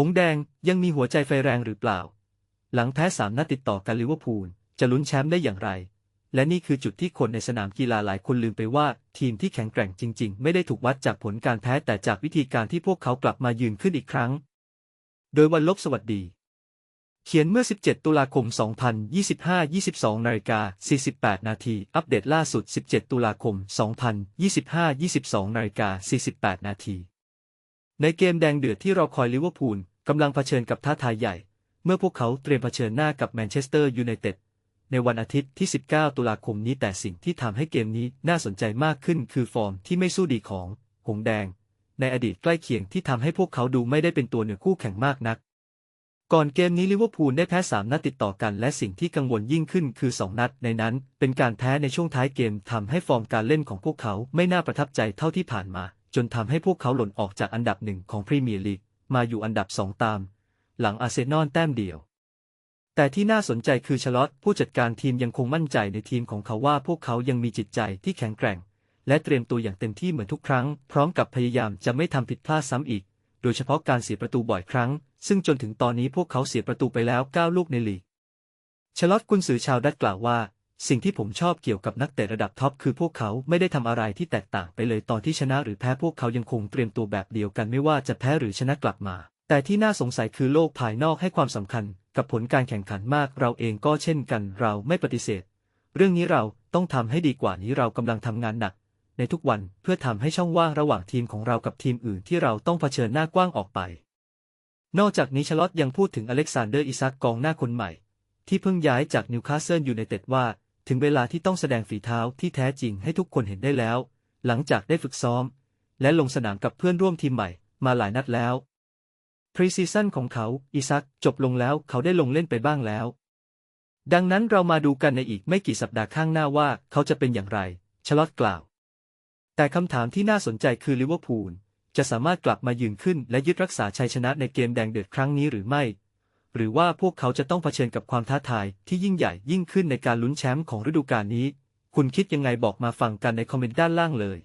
หงแดงยังมีหัวใจไฟแรงหรือเปล่า หลังแพ้สามนัดติดต่อกันลิเวอร์พูลจะลุ้นแชมป์ได้อย่างไร และนี่คือจุดที่คนในสนามกีฬาหลายคนลืมไปว่า ทีมที่แข็งแกร่งจริง ๆ ไม่ได้ถูกวัดจากผลการแพ้แต่จากวิธีการที่พวกเขากลับมายืนขึ้นอีกครั้ง โดยวันลบสวัสดี เขียนเมื่อ 17 ตุลาคม 2025 22นาฬิกา48 นาที อัปเดตล่าสุด 17 ตุลาคม 2025 22นาฬิกา48 นาที ในเกมแดงเดือดที่เราคอยลิเวอร์พูลกำลังเผชิญกับท้าทายใหญ่ เมื่อพวกเขาเตรียมเผชิญหน้ากับแมนเชสเตอร์ยูไนเต็ดในวันอาทิตย์ที่ 19 ตุลาคมนี้แต่สิ่งที่ทำให้เกมนี้น่าสนใจมากขึ้นคือฟอร์มที่ไม่สู้ดีของหงแดง ในอดีตใกล้เคียงที่ทำให้พวกเขาดูไม่ได้เป็นตัวเหนือคู่แข่งมากนัก ก่อนเกมนี้ลิเวอร์พูลได้แพ้ 3 นัดติดต่อกัน และสิ่งที่กังวลยิ่งขึ้นคือ 2 นัด ในนั้น เป็นการแพ้ในช่วงท้ายเกมทำให้ฟอร์มการเล่นของพวกเขาไม่น่าประทับใจเท่าที่ผ่านมา จนทำให้พวกเขาหล่นออกจากอันดับหนึ่งของพรีเมียร์ลีกมาอยู่อันดับ2ตาม หลังอาร์เซนอลแต้มเดียว แต่ที่น่าสนใจคือชลอตผู้จัดการทีมยังคงมั่นใจในทีมของเขาว่าพวกเขายังมีจิตใจที่แข็งแกร่ง และเตรียมตัวอย่างเต็มที่เหมือนทุกครั้ง พร้อมกับพยายามจะไม่ทำผิดพลาดซ้ำอีก โดยเฉพาะการเสียประตูบ่อยครั้ง ซึ่งจนถึงตอนนี้พวกเขาเสียประตูไปแล้ว 9 ลูกในลีกชลอตกุนซือชาวดัตกล่าวว่า สิ่งที่ผมชอบเกี่ยวกับนักเตะระดับท็อปคือพวกเขาไม่ได้ทำอะไรที่แตกต่างไปเลยตอนที่ชนะหรือแพ้พวกเขายังคงเตรียมตัวแบบเดียวกันไม่ว่าจะแพ้หรือชนะกลับมา แต่ที่น่าสงสัยคือโลกภายนอกให้ความสำคัญ กับผลการแข่งขันมากเราเองก็เช่นกัน เราไม่ปฏิเสธ เรื่องนี้เราต้องทำให้ดีกว่านี้เรากำลังทำงานหนัก ในทุกวันเพื่อทำให้ช่องว่างระหว่างทีมของเรากับทีมอื่นที่เราต้องเผชิญหน้ากว้างออกไป นอกจากนี้ชลอตยังพูดถึงอเล็กซานเดอร์อิซักกองหน้าคนใหม่ ที่เพิ่งย้ายจากนิวคาสเซิลยูไนเต็ดว่า ถึงเวลาที่ต้องแสดงฝีเท้าที่แท้จริงให้ทุกคนเห็นได้แล้ว หลังจากได้ฝึกซ้อม และลงสนามกับเพื่อนร่วมทีมใหม่มาหลายนัดแล้วพรีซีซั่นของเขาอิซักจบลงแล้วเขาได้ลงเล่นไปบ้างแล้ว ดังนั้นเรามาดูกันในอีกไม่กี่สัปดาห์ข้างหน้าว่าเขาจะเป็นอย่างไร ชลอตกล่าว แต่คำถามที่น่าสนใจคือลิเวอร์พูลจะสามารถกลับมายืนขึ้นและยึดรักษาชัยชนะในเกมแดงเดือดครั้งนี้หรือไม่ หรือว่าพวกเขาจะต้องเผชิญกับความท้าทายที่ยิ่งใหญ่ยิ่งขึ้นในการลุ้นแชมป์ของฤดูกาลนี้ คุณคิดยังไงบอกมาฟังกันในคอมเมนต์ด้านล่างเลย